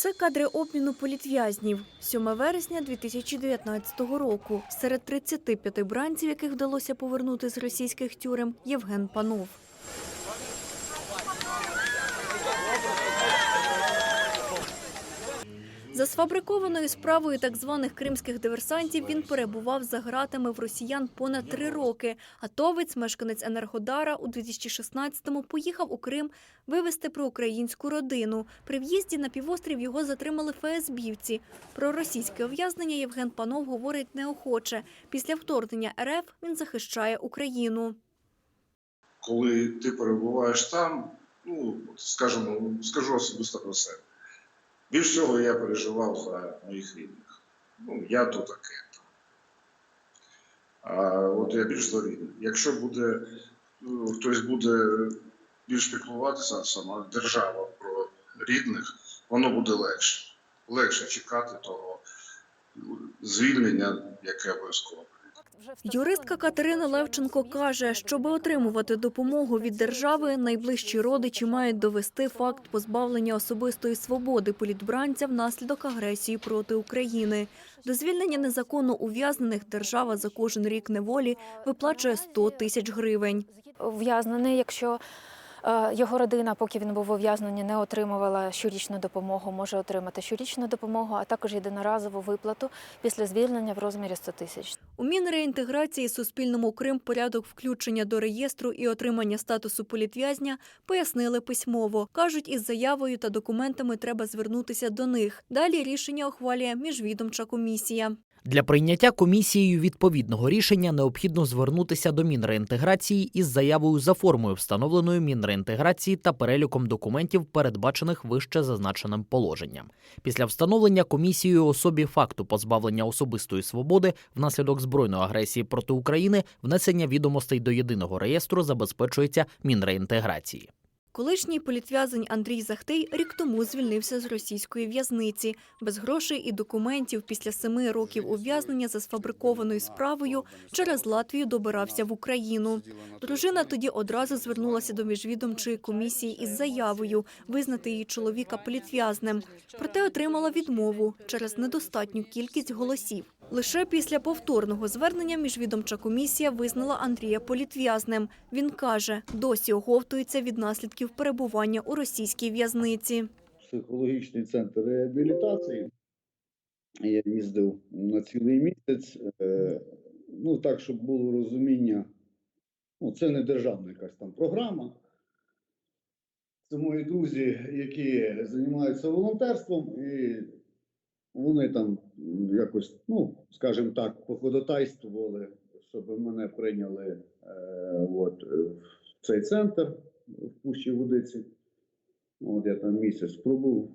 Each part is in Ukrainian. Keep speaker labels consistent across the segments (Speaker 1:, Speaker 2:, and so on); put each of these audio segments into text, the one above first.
Speaker 1: Це кадри обміну політв'язнів 7 вересня 2019 року. Серед 35 бранців, яких вдалося повернути з російських тюрем, Євген Панов. За сфабрикованою справою так званих кримських диверсантів він перебував за ґратами в росіян понад три роки. Атовець, мешканець Енергодара, у 2016-му поїхав у Крим вивезти проукраїнську родину. При в'їзді на півострів його затримали ФСБівці. Про російське ув'язнення Євген Панов говорить неохоче. Після вторгнення РФ він захищає Україну.
Speaker 2: коли ти перебуваєш там, ну, скажімо, скажу особисто про себе. Більш всього я переживав за моїх рідних. Ну, я то таке. А от я більш за. Якщо буде, ну, хтось буде більш піклуватися, сама держава про рідних, воно буде легше. Легше чекати того звільнення, яке обов'язково.
Speaker 1: Юристка Катерина Левченко каже, щоб отримувати допомогу від держави, найближчі родичі мають довести факт позбавлення особистої свободи політбранця внаслідок агресії проти України. До звільнення незаконно ув'язнених держава за кожен рік неволі виплачує 100 тисяч гривень.
Speaker 3: ув'язнений, якщо його родина, поки він був ув'язнений, не отримувала щорічну допомогу, може отримати щорічну допомогу, а також єдиноразову виплату після звільнення в розмірі 100 тисяч.
Speaker 1: У Мінреінтеграції Суспільному Крим порядок включення до реєстру і отримання статусу політв'язня пояснили письмово. Кажуть, із заявою та документами треба звернутися до них. Далі рішення ухвалює міжвідомча комісія.
Speaker 4: Для прийняття комісією відповідного рішення необхідно звернутися до Мінреінтеграції із заявою за формою, встановленою Мінреінтеграції та переліком документів, передбачених вище зазначеним положенням. Після встановлення комісією особі факту позбавлення особистої свободи внаслідок збройної агресії проти України внесення відомостей до єдиного реєстру забезпечується Мінреінтеграції.
Speaker 1: Колишній політв'язень Андрій Захтей рік тому звільнився з російської в'язниці. Без грошей і документів після семи років ув'язнення за сфабрикованою справою через Латвію добирався в Україну. Дружина тоді одразу звернулася до міжвідомчої комісії із заявою визнати її чоловіка політв'язнем. Проте отримала відмову через недостатню кількість голосів. Лише після повторного звернення міжвідомча комісія визнала Андрія політв'язнем. Він каже, досі оговтується від наслідків перебування у російській в'язниці.
Speaker 5: психологічний центр реабілітації. Я їздив на цілий місяць. Е, Ну, так, щоб було розуміння, ну, це не державна якась там програма. Це мої друзі, які займаються волонтерством, і вони там якось, ну, скажімо так, походотайствували, щоб мене прийняли е, от, е, в цей центр в Пущі Водиці. От я там місяць пробув,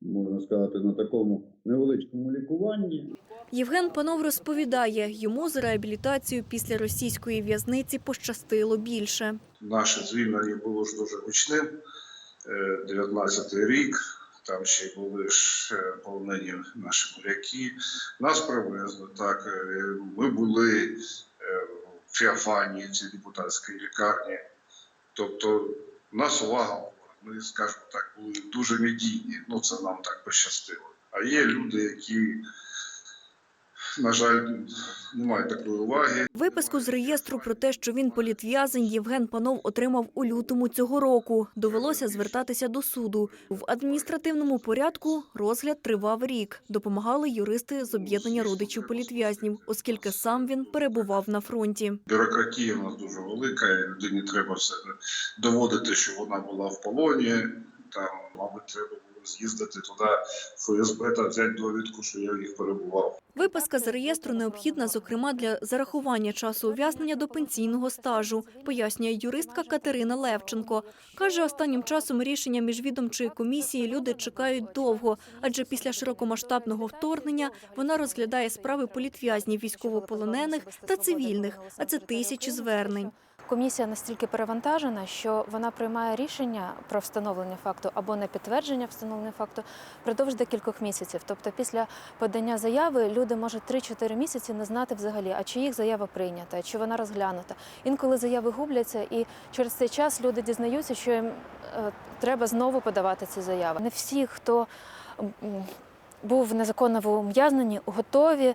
Speaker 5: можна сказати, на такому невеличкому лікуванні.
Speaker 1: Євген Панов розповідає, йому з реабілітацією після російської в'язниці пощастило більше.
Speaker 2: Наше звільнення було ж дуже гучним. 19-й рік, там ще були ж е, полонені наші моряки. Нас привезли так. е, Ми були е, в Фіафані, в цій депутатській лікарні. Тобто, нас увага. Ми, скажімо так, були дуже медійні. Ну, це нам так пощастило. А є люди, які, на жаль, не мають такої уваги.
Speaker 1: Виписку з реєстру про те, що він політв'язень, Євген Панов отримав у лютому цього року. Довелося звертатися до суду. В адміністративному порядку розгляд тривав рік. Допомагали юристи з об'єднання родичів політв'язнів, оскільки сам він перебував на фронті.
Speaker 2: Бюрократія у нас дуже велика, і людині треба все доводити, що вона була в полоні. Там, мабуть, треба з'їздити туди ФСБ та взяти довідку, що я в їх перебував.
Speaker 1: Виписка з реєстру необхідна, зокрема, для зарахування часу ув'язнення до пенсійного стажу, пояснює юристка Катерина Левченко. Каже, останнім часом рішення міжвідомчої комісії люди чекають довго, адже після широкомасштабного вторгнення вона розглядає справи політв'язнів, військовополонених та цивільних, а це тисячі звернень.
Speaker 3: Комісія настільки перевантажена, що вона приймає рішення про встановлення факту або на підтвердження встановлення факту впродовж декількох місяців. Тобто, після подання заяви люди можуть 3-4 місяці не знати взагалі, а чи їх заява прийнята, чи вона розглянута. Інколи заяви губляться, і через цей час люди дізнаються, що їм е, треба знову подавати ці заяви. Не всі, хто був незаконно ув'язнені, готові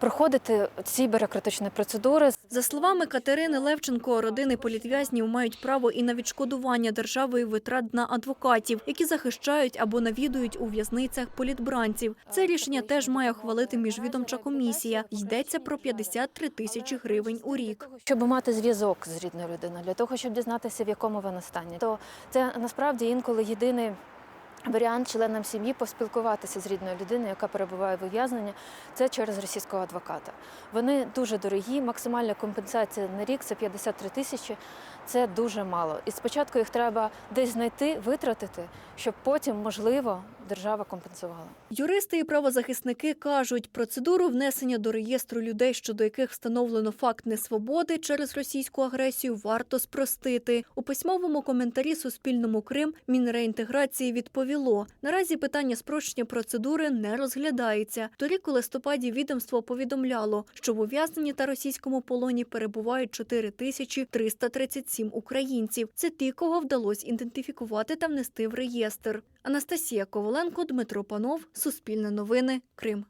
Speaker 3: проходити ці бюрократичні процедури.
Speaker 1: За словами Катерини Левченко, родини політв'язнів мають право і на відшкодування державою витрат на адвокатів, які захищають або навідують у в'язницях політбранців. Це рішення теж має ухвалити міжвідомча комісія. Йдеться про 53 тисячі гривень у рік.
Speaker 3: Щоб мати зв'язок з рідною людиною, для того, щоб дізнатися, в якому вона стані, то це насправді інколи єдиний. Варіант членам сім'ї поспілкуватися з рідною людиною, яка перебуває в ув'язненні, це через російського адвоката. Вони дуже дорогі. Максимальна компенсація на рік це 53 тисячі. Це дуже мало. І спочатку їх треба десь знайти, витратити, щоб потім, можливо, держава компенсувала.
Speaker 1: Юристи і правозахисники кажуть, процедуру внесення до реєстру людей, щодо яких встановлено факт несвободи через російську агресію, варто спростити. У письмовому коментарі Суспільному Крим Мінреінтеграції відповіло: наразі питання спрощення процедури не розглядається. Торік у листопаді відомство повідомляло, що в ув'язненні та російському полоні перебувають 4337 українців. Це ті, кого вдалося ідентифікувати та внести в реєстр. Анастасія Коваленко, Дмитро Панов, Суспільне новини, Крим.